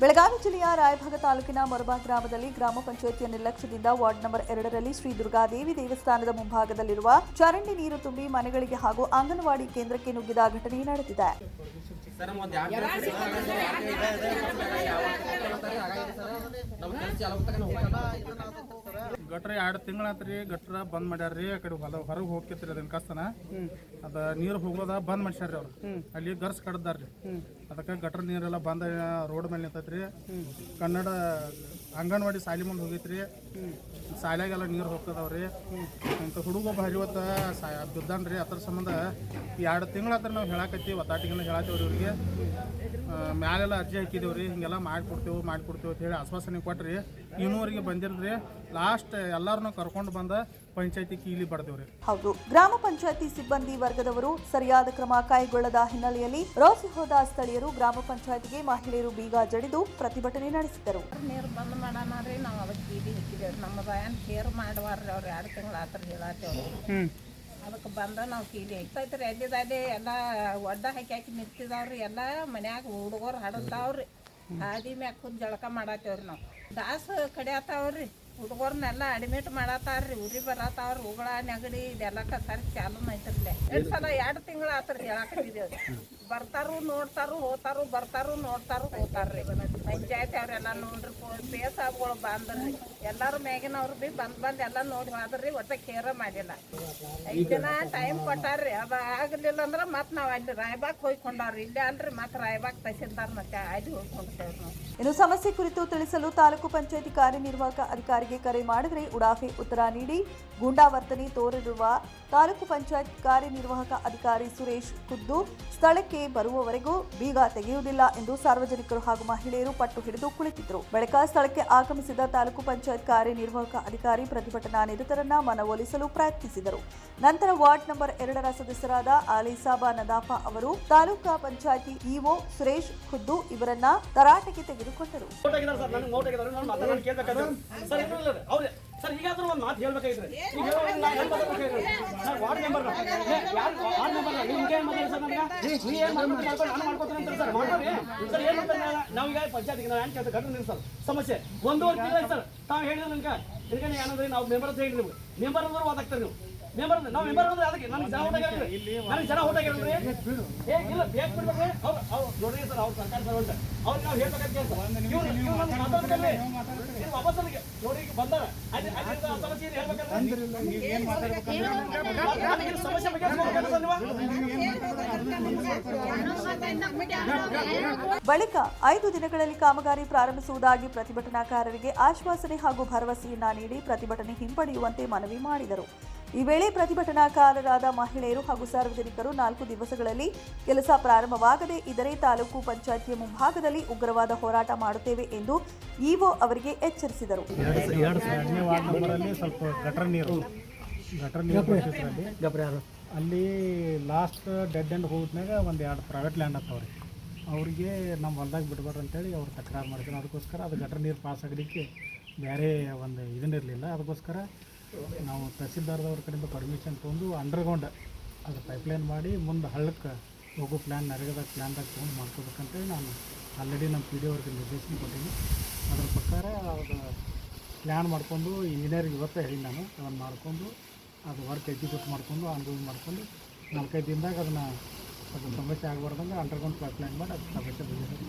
ಬೆಳಗಾವಿ ಜಿಲ್ಲೆಯ ರಾಯಭಾಗ ತಾಲೂಕಿನ ಮೊರಬಾ ಗ್ರಾಮದಲ್ಲಿ ಗ್ರಾಮ ಪಂಚಾಯಿತಿಯ ನಿರ್ಲಕ್ಷ್ಯದಿಂದ ವಾರ್ಡ್ ನಂಬರ್ ಎರಡರಲ್ಲಿ ಶ್ರೀ ದುರ್ಗಾದೇವಿ ದೇವಸ್ಥಾನದ ಮುಂಭಾಗದಲ್ಲಿರುವ ಚರಂಡಿ ನೀರು ತುಂಬಿ ಮನೆಗಳಿಗೆ ಹಾಗೂ ಅಂಗನವಾಡಿ ಕೇಂದ್ರಕ್ಕೆ ನುಗ್ಗಿದ ಘಟನೆ ನಡೆದಿದೆ. ಗಟ್ರ ಎರಡು ತಿಂಗಳಾತ್ರಿ ಗಟ್ರ ಬಂದ್ ಮಾಡ್ಯಾರ್ರಿ ಆ ಕಡೆ ಹೊಲ ಹೊರಗೆ ಹೋಗ್ತಿತ್ರಿ ಅದನ್ನ ಕಸ್ತನ ಅದ ನೀರು ಹೋಗೋದ ಬಂದ್ ಮಾಡ್ಸ್ಯಾರ್ರಿ ಅವ್ರು. ಅಲ್ಲಿ ಗರ್ಸ್ ಕಡ್ದಾರ್ರಿ. ಅದಕ್ಕೆ ಗಟ್ರ ನೀರೆಲ್ಲ ಬಂದ ರೋಡ್ ಮೇಲೆ ನಿಂತೈತ್ರಿ. ಕನ್ನಡ ಅಂಗನವಾಡಿ ಸಾಲಿ ಮುಂದೆ ಹೋಗೈತ್ರಿ. ಸಾಲ್ಯಾಗೆಲ್ಲ ನೀರು ಹೋಗ್ತದವ್ರಿ. ಅಂತ ಹುಡುಗ ಭಾರಿ ಹೊತ್ತ ಸಾ ಬಿದ್ದಾನ್ರಿ. ಅದ್ರ ಸಂಬಂಧ ಎರಡು ತಿಂಗಳಾತ್ರ ನಾವು ಹೇಳಾಕತ್ತೀವಿ ಒತ್ತಾಟಿಗೆಲ್ಲ ಹೇಳತ್ತೀವ್ರಿ ಇವ್ರಿಗೆ ಮ್ಯಾಲೆಲ್ಲ ಅರ್ಜಿ ಹಾಕಿದೇವ್ರಿ. ಹಿಂಗೆಲ್ಲ ಮಾಡಿಕೊಡ್ತೇವೆ ಮಾಡಿಕೊಡ್ತೇವೆ ಅಂತ ಹೇಳಿ ಆಶ್ವಾಸನೆ ಕೊಟ್ರಿ. ಇನ್ನೂವರೆಗೆ ಬಂದಿಲ್ರಿ ಲಾಸ್ಟ್ ಎಲ್ಲರನ್ನ ಕರ್ಕೊಂಡು ಬಂದ ಪಂಚಾಯತಿ ಕೀಲಿ ಬಡ್ದೇವ್ರಿ. ಹೌದು. ಗ್ರಾಮ ಪಂಚಾಯತಿ ಸಿಬ್ಬಂದಿ ವರ್ಗದವರು ಸರಿಯಾದ ಕ್ರಮ ಕೈಗೊಳ್ಳದ ಹಿನ್ನೆಲೆಯಲ್ಲಿ ರೋಸಿ ಹೋದ ಸ್ಥಳೀಯರು ಗ್ರಾಮ ಪಂಚಾಯತಿಗೆ ಮಹಿಳೆಯರು ಬೀಗ ಜಡಿದು ಪ್ರತಿಭಟನೆ ನಡೆಸಿದರು ನೀರು ಬಂದ್ ಮಾಡೋಣ ನಾವು ಅವತ್ತು ಬೀದಿ ಹಾಕಿದೇವ್ರಿ ನಮ್ಮ ಬಯನ್ ಕೇರ್ ಮಾಡುವಾರ್ರಿ ಅವ್ರು ಎರಡು ತಿಂಗಳು ಆತರ ಹೇಳತ್ತೇವ್ರಿ. ಅದಕ್ಕೆ ಬಂದ ನಾವು ಕೀಲಿ ಐತೈತ್ರಿ ಎಲ್ಲಿದಲ್ಲಿ ಎಲ್ಲ ಒಡ್ಡ ಹಾಕಿ ಹಾಕಿ ನಿಂತಿದಾವ್ರಿ. ಎಲ್ಲ ಮನ್ಯಾಗ ಹುಡುಗರು ಹಾಡುತ್ತಾವ್ರಿ ಹಾದಿ ಮ್ಯಾಗ ಕುಂದ್ ಜಳಕ ಮಾಡತ್ತೇವ್ರಿ ನಾವು. ದಾಸ ಕಡಿಯತ್ತಾವ್ರಿ ಹುಡುಗರ್ನೆಲ್ಲ ಅಡ್ಮಿಟ್ ಮಾಡತ್ತಾರ್ರಿ ಉರಿ ಬರತ್ತಾವ್ರಿ ಉಗಳ ನೆಗಡಿ ಇದೆಲ್ಲ ಕಸಾರಿ ಚಾಲು ಐತ್ರಲ್ಲ ಎರಡು ಸಲ ಎರಡು ತಿಂಗಳ ಆತ್ರಿ ಹೇಳಾಕತ್ತಿದೇವ್ರಿ ಬರ್ತಾರು, ನೋಡ್ತಾರು, ಹೋತಾರು, ಬರ್ತಾರು, ನೋಡ್ತಾರು, ಹೋತಾರ್ರಿ. ಪಂಚಾಯತ್ ಅವ್ರೆಲ್ಲ ನೋಡ್ರಿ, ಪೇ ಸಾಬ್ಗಳು ಬಂದ್ರಿ. ಎಲ್ಲಾರು ಮ್ಯಾಗಿನವ್ರು ಬಿ ಬಂದ್ ಬಂದ್ ಎಲ್ಲ ನೋಡಿ ಹೋದ್ರಿ, ಒಟ್ಟ ಕೇರ ಮಾಡಿಲ್ಲ. ಐದ್ ಜನ ಟೈಮ್ ಕೊಟ್ಟಾರ್ರಿ. ಅದ ಆಗ್ಲಿಲ್ಲ ಅಂದ್ರ ಮತ್ ನಾವ್ ಅಲ್ಲಿ ರಾಯಬಾಗ್ ಹೋಯ್ಕೊಂಡವ್ರಿ ಇಲ್ಲೇ ಅಲ್ರಿ ಮತ್ ರಾಯಬಾಗ್ ತಹಸೀಲ್ದಾರ್ ಮತ್ತೆ ಅಲ್ಲಿ ಹೋಗ್ಕೊಂಡ್ತೇವ್ರಿ ನಾವು. ಇನ್ನು ಸಮಸ್ಯೆ ಕುರಿತು ತಿಳಿಸಲು ತಾಲೂಕು ಪಂಚಾಯತಿ ಕಾರ್ಯನಿರ್ವಾಹಕ ಅಧಿಕಾರಿಗೆ ಕರೆ ಮಾಡಿದರೆ ಉಡಾಫೆ ಉತ್ತರ ನೀಡಿ ಗೂಂಡಾವರ್ತನೆ ತೋರಿರುವ ತಾಲೂಕು ಪಂಚಾಯತ್ ಕಾರ್ಯನಿರ್ವಾಹಕ ಅಧಿಕಾರಿ ಸುರೇಶ್ ಖುದ್ದು ಸ್ಥಳಕ್ಕೆ ಬರುವವರೆಗೂ ಬೀಗ ತೆಗೆಯುವುದಿಲ್ಲ ಎಂದು ಸಾರ್ವಜನಿಕರು ಹಾಗೂ ಮಹಿಳೆಯರು ಪಟ್ಟು ಹಿಡಿದು ಕುಳಿತಿದ್ದರು. ಬಳಿಕ ಸ್ಥಳಕ್ಕೆ ಆಗಮಿಸಿದ ತಾಲೂಕು ಪಂಚಾಯತ್ ಕಾರ್ಯನಿರ್ವಾಹಕ ಅಧಿಕಾರಿ ಪ್ರತಿಭಟನಾ ನಿರತರನ್ನ ಮನವೊಲಿಸಲು ಪ್ರಯತ್ನಿಸಿದರು. ನಂತರ ವಾರ್ಡ್ ನಂಬರ್ ಎರಡರ ಸದಸ್ಯರಾದ ಆಲಿಸಾಬಾ ನದಾಫಾ ಅವರು ತಾಲೂಕಾ ಪಂಚಾಯತಿ ಇಒ ಸುರೇಶ್ ಖುದ್ದು ಇವರನ್ನ ತರಾಟೆಗೆ ತೆಗೆದುಕೊಂಡರು. ನನಗೆ ಇಲ್ಲ ಅವ್ರೆ ಸರ್ ಒಂದು ಮಾತು ಹೇಳ್ಬೇಕಾಗಿದ್ರೆ ಈಗ ಹೇಳೋವಾಗ ನಾನು ಏನ್ ಮಾತಾಡ್ಬೇಕಾಗಿದ್ರೆ ಸರ್ ವಾರ್ಡ್ ಮೆಂಬರ್ ಯಾರು ವಾರ್ಡ್ ಮೆಂಬರ್ ನಿಮ್ಗೆ ಏನ್ ಮಾತಾಡಿ ಸರ್ ನನಗೆ ನೀ ಏನ್ ಮಾಡ್ಬೇಕು ಮಾಡ್ಕೊಂಡು ನಾನು ಮಾಡ್ಕೊತೀನಿ ಅಂತ ಸರ್ ಸರ್ ಏನು ನಾವೀಗ ಪಂಚಾಯತ್ಗೆ ನಾವು ಏನ್ ಕೇಳ್ತಾ ಸರ್ ಸಮಸ್ಯೆ ಒಂದೂವರೆ ತಿಂಗಳು ಸರ್ ತಾವು ಹೇಳಿದ್ರೆ ನನಗೆ ಇದಕ್ಕೆ ಏನಂದ್ರೆ ನಾವು ಮೆಂಬರ್ ಅಂತ ಹೇಳಿ ನಿಮ್ಗೆ ಮೆಂಬರ್ ಅಂದ್ರೆ ಓದಾಗ್ತಾರೆ ನೀವು ಮೆಂಬರ್ ನಾವು ಮೆಂಬರ್ ಅಂದ್ರೆ ಅದಕ್ಕೆ? ನನಗೆ ಜನ ನನಗೆ ಜನ ಊಟ ಏ ಇಲ್ಲ ಬೇಕು ಬಿಡ್ಬೇಕ್ರಿ. ಅವ್ರು ಅವ್ರು ನೋಡ್ರಿ ಸರ್ ಅವ್ರು ಸರ್ಕಾರ ಸರ್ವಂಟ ಅವ್ರಿಗೆ ನಾವು ಹೇಳ್ಬೇಕಂತ ಕೇಳ್ತಾರೆ ಇವ್ರು ಇವ್ರು ನಮ್ಗೆ ಮಾತಾಡ್ಬೇಕಲ್ರಿ ಇದು ವಾಪಸ್ ಅಲ್ಲಿಗೆ ನೋಡಿ ಈಗ ಬಂದಾರ. ಅಲ್ಲಿ ಅಲ್ಲಿ ಆ ಸಮಸ್ಯೆ ಏನು ಹೇಳ್ಬೇಕಂದ್ರೆ? ನನಗೆ ಇದು ಸಮಸ್ಯೆ ಬಗ್ಗೆ ಹೇಳ್ಬೇಕಂತ ಸರ್ ನೀವು? ಬಳಿಕ ಐದು ದಿನಗಳಲ್ಲಿ ಕಾಮಗಾರಿ ಪ್ರಾರಂಭಿಸುವುದಾಗಿ ಪ್ರತಿಭಟನಾಕಾರರಿಗೆ ಆಶ್ವಾಸನೆ ಹಾಗೂ ಭರವಸೆಯನ್ನ ನೀಡಿ ಪ್ರತಿಭಟನೆ ಹಿಂಪಡೆಯುವಂತೆ ಮನವಿ ಮಾಡಿದರು. ಈ ವೇಳೆ ಪ್ರತಿಭಟನಾಕಾರರಾದ ಮಹಿಳೆಯರು ಹಾಗೂ ಸಾರ್ವಜನಿಕರು ನಾಲ್ಕು ದಿವಸಗಳಲ್ಲಿ ಕೆಲಸ ಪ್ರಾರಂಭವಾಗದೇ ಇದರೆ ತಾಲೂಕು ಪಂಚಾಯತಿಯ ಮುಂಭಾಗದಲ್ಲಿ ಉಗ್ರವಾದ ಹೋರಾಟ ಮಾಡುತ್ತೇವೆ ಎಂದು ಇಒ ಅವರಿಗೆ ಎಚ್ಚರಿಸಿದರು. ಅಲ್ಲಿ ಲಾಸ್ಟ್ ಡೆಡ್ ಎಂಡ್ ಹೋಗಿದ್ಮ್ಯಾಗ ಒಂದು ಎರಡು ಪ್ರೈವೇಟ್ ಲ್ಯಾಂಡ್ ಆಗ್ತಾವ್ರಿ ಅವ್ರಿಗೆ ನಮ್ಮ ಹೊಲ್ದಾಗ ಬಿಡ್ಬಾರ್ದು ಅಂತೇಳಿ ಅವ್ರು ತಕರಾರು ಮಾಡ್ತಾರೆ ಅದಕ್ಕೋಸ್ಕರ ಅದು ಗಟ್ರ ನೀರು ಪಾಸ್ ಆಗಲಿಕ್ಕೆ ಬೇರೆ ಒಂದು ಇದನ್ನಿರಲಿಲ್ಲ ಅದಕ್ಕೋಸ್ಕರ ನಾವು ತಹಸೀಲ್ದಾರ್ದವ್ರ ಕಡೆಯಿಂದ ಪರ್ಮಿಷನ್ ತೊಗೊಂಡು ಅಂಡರ್ಗ್ರೌಂಡ್ ಅದು ಪೈಪ್ಲೈನ್ ಮಾಡಿ ಮುಂದೆ ಹಳ್ಳಕ್ಕೆ ಹೋಗೋ ಪ್ಲ್ಯಾನ್ ನರೇಗಾದಾಗ ಪ್ಲ್ಯಾನ್ದಾಗ ತೊಗೊಂಡು ಮಾಡ್ಕೋಬೇಕಂತೇಳಿ ನಾನು ಆಲ್ರೆಡಿ ನಮ್ಮ ಪಿ ಡಿ ಅವ್ರಿಗೆ ನಿರ್ದೇಶನ ಕೊಟ್ಟೀನಿ. ಅದ್ರ ಪ್ರಕಾರ ಅದು ಪ್ಲ್ಯಾನ್ ಮಾಡ್ಕೊಂಡು ಇಂಜಿನಿಯರಿಗೆ ಇವತ್ತೇ ಹೇಳಿ ನಾನು, ಅದನ್ನು ಮಾಡ್ಕೊಂಡು, ಅದು ವರ್ಕ್ ಎಕ್ಸಿಕ್ಯೂಟ್ ಮಾಡ್ಕೊಂಡು ಅನುಭವ ಮಾಡ್ಕೊಂಡು ನಾಲ್ಕೈದು ದಿನದಾಗ ಅದನ್ನು ಅದು ಸಮಸ್ಯೆ ಆಗಬಾರ್ದಂಗೆ ಅಂಡರ್ಗ್ರೌಂಡ್ ಪೈಪ್ಲೈನ್ ಮಾಡಿ ಅದು ಸಮಸ್ಯೆ ಬಗೆಹರಿಸಿ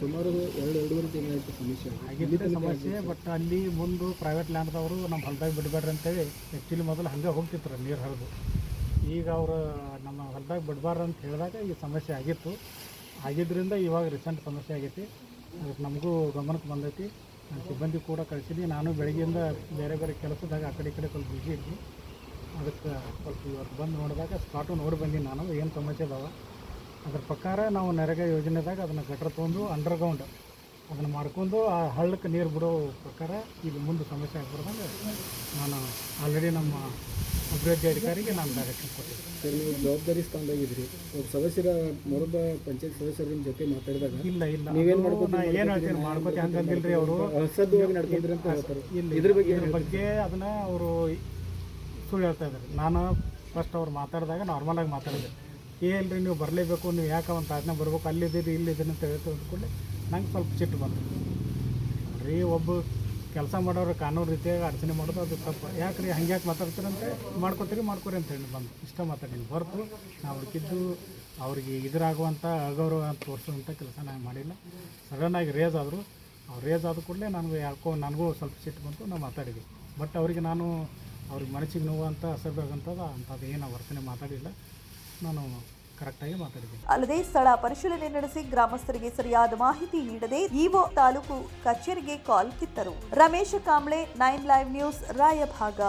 ಸುಮಾರು ಎರಡು ಎರಡೂವರೆ ತಿಂಗಳಾಯ್ತು ಸಮಸ್ಯೆ. ಆಗಿದ್ದ ಸಮಸ್ಯೆ ಬಟ್ ಅಲ್ಲಿ ಮುಂದೆ ಪ್ರೈವೇಟ್ ಲ್ಯಾಂಡ್ದವರು ನಮ್ಮ ಹೊಲ್ದಾಗ ಬಿಡಬೇಡ್ರಿ ಅಂತೇಳಿ ಆ್ಯಕ್ಚುಲಿ ಮೊದಲು ಹಂಗೆ ಹೋಗ್ತಿದ್ರು ನೀರು ಹರಿದು. ಈಗ ಅವರು ನಮ್ಮ ಹೊಲ್ದಾಗ ಬಿಡಬಾರ್ದು ಅಂತ ಹೇಳಿದಾಗ ಈ ಸಮಸ್ಯೆ ಆಗಿತ್ತು. ಆಗಿದ್ದರಿಂದ ಇವಾಗ ರೀಸೆಂಟ್ ಸಮಸ್ಯೆ ಆಗೈತಿ. ಅದಕ್ಕೆ ನಮಗೂ ಗಮನಕ್ಕೆ ಬಂದೈತಿ. ಸಿಬ್ಬಂದಿ ಕೂಡ ಕಳಿಸಿದ್ವಿ ನಾನು ಬೆಳಗ್ಗೆಯಿಂದ ಬೇರೆ ಬೇರೆ ಕೆಲಸದಾಗ ಆ ಕಡೆ ಈ ಕಡೆ ಸ್ವಲ್ಪ ಬಿಸಿ ಇದ್ವಿ. ಅದಕ್ಕೆ ಸ್ವಲ್ಪ ಇವತ್ತು ಬಂದು ನೋಡಿದಾಗ ಸ್ಪಾಟು ನೋಡಿ ಬಂದೀನಿ ನಾನು ಏನು ಸಮಸ್ಯೆ ಅದಾವ. ಅದ್ರ ಪ್ರಕಾರ ನಾವು ನರೇಗಾ ಯೋಜನೆದಾಗ ಅದನ್ನು ಗಟ್ರ ತೊಗೊಂಡು ಅಂಡರ್ಗ್ರೌಂಡ್ ಅದನ್ನು ಮಾಡ್ಕೊಂಡು ಆ ಹಳ್ಳಕ್ಕೆ ನೀರು ಬಿಡೋ ಪ್ರಕಾರ ಇದು ಮುಂದೆ ಸಮಸ್ಯೆ ಆಗ್ಬಾರ್ದಂಗೆ ನಾನು ಆಲ್ರೆಡಿ ನಮ್ಮ ಅಭಿವೃದ್ಧಿ ಅಧಿಕಾರಿಗೆ ನಾನು ಡೈರೆಕ್ಷನ್ ಕೊಟ್ಟಿದ್ದೆ ಸರ್ ನೀವು ಜವಾಬ್ದಾರಿ ಸ್ಥಾನದಾಗಿದ್ರಿ ಒಬ್ಬ ಸದಸ್ಯರ ಮೊರಬ ಪಂಚಾಯತ್ ಸದಸ್ಯರ ನಿಮ್ಮ ಜೊತೆ ಮಾತಾಡಿದಾಗ ಇಲ್ಲ ಇಲ್ಲ. ನೀವೇನು ಮಾಡ್ಕೊಂಡು ಏನು ಹೇಳ್ತೀನಿ ಮಾಡ್ಕೋತಿ ರೀ ಅವರು. ಅಸಭ್ಯವಾಗಿ ನಡ್ಕೊಂಡ್ರಿ ಅಂತ ಹೇಳ್ತಾರೆ. ಇಲ್ಲ ಇದ್ರ ಬಗ್ಗೆ ಇದ್ರ ಬಗ್ಗೆ ಅದನ್ನ ಅವರು ಸುಳ್ಳು ಹೇಳ್ತಾ ಇದ್ದಾರೆ. ನಾನು ಫಸ್ಟ್ ಅವ್ರು ಮಾತಾಡಿದಾಗ ನಾರ್ಮಲ್ ಆಗಿ ಮಾತಾಡಿದೆ ಇಲ್ರಿ, ನೀವು ಬರಲೇಬೇಕು, ನೀವು ಯಾಕೆ ಒಂದು ತಾಜ್ನ ಬರ್ಬೇಕು ಅಲ್ಲಿದ್ದೀರಿ ಇಲ್ಲಿದ್ದೀರಿ ಅಂತ ಹೇಳ್ತಾ ಅಂದ್ಕೊಳ್ಳಿ ನಂಗೆ ಸ್ವಲ್ಪ ಸಿಟ್ಟು ಬಂತು. ರೀ ಒಬ್ಬ ಕೆಲಸ ಮಾಡೋರು ಕಾನೂನು ರೀತಿಯಾಗಿ ಅಡಚಣೆ ಮಾಡೋದು ಅದು ತಪ್ಪು. ಯಾಕೆ ರೀ ಹಂಗೆ ಯಾಕೆ ಮಾತಾಡ್ತೀರಂತೆ? ಮಾಡ್ಕೋತೀರಿ, ಮಾಡ್ಕೊರಿ ಅಂತ ಹೇಳಿ ಬಂದು. ಇಷ್ಟ ಮಾತಾಡೀನಿ ಹೊರತು ನಾವು ಹುಡುಕಿದ್ದು ಅವ್ರಿಗೆ ಇದರಾಗುವಂಥ ಅಗೌರವ ತೋರಿಸುವಂಥ ಕೆಲಸ ನಾನು ಮಾಡಿಲ್ಲ. ಸಡನ್ನಾಗಿ ರೇಸ್ ಆದರು. ಅವ್ರು ರೇಸ್ ಆದ ಕೂಡಲೇ ನನಗೆ ಯಾಕೋ, ನನಗೂ ಸ್ವಲ್ಪ ಸಿಟ್ಟು ಬಂತು ನಾನು ಮಾತಾಡಿದ್ವಿ ಬಟ್ ಅವರಿಗೆ ನಾನು ಅವ್ರಿಗೆ ಮನಸ್ಸಿಗೆ ನೋವು ಅಂತ ಅಸಭ್ಯಗಂಥದ್ದು ಅಂಥದ್ದು ಏನು ವರ್ತನೆ ಮಾತಾಡಿಲ್ಲ. ನಾನು ಕರೆಕ್ಟಾಗಿ ಅಲ್ಲದೆ ಸ್ಥಳ ಪರಿಶೀಲನೆ ನಡೆಸಿ ಗ್ರಾಮಸ್ಥರಿಗೆ ಸರಿಯಾದ ಮಾಹಿತಿ ನೀಡದೆ ಇಒ ತಾಲೂಕು ಕಚೇರಿಗೆ ಕಾಲ್ ಕಿತ್ತರು. Ramesh Kamble, nine live news, Raybag.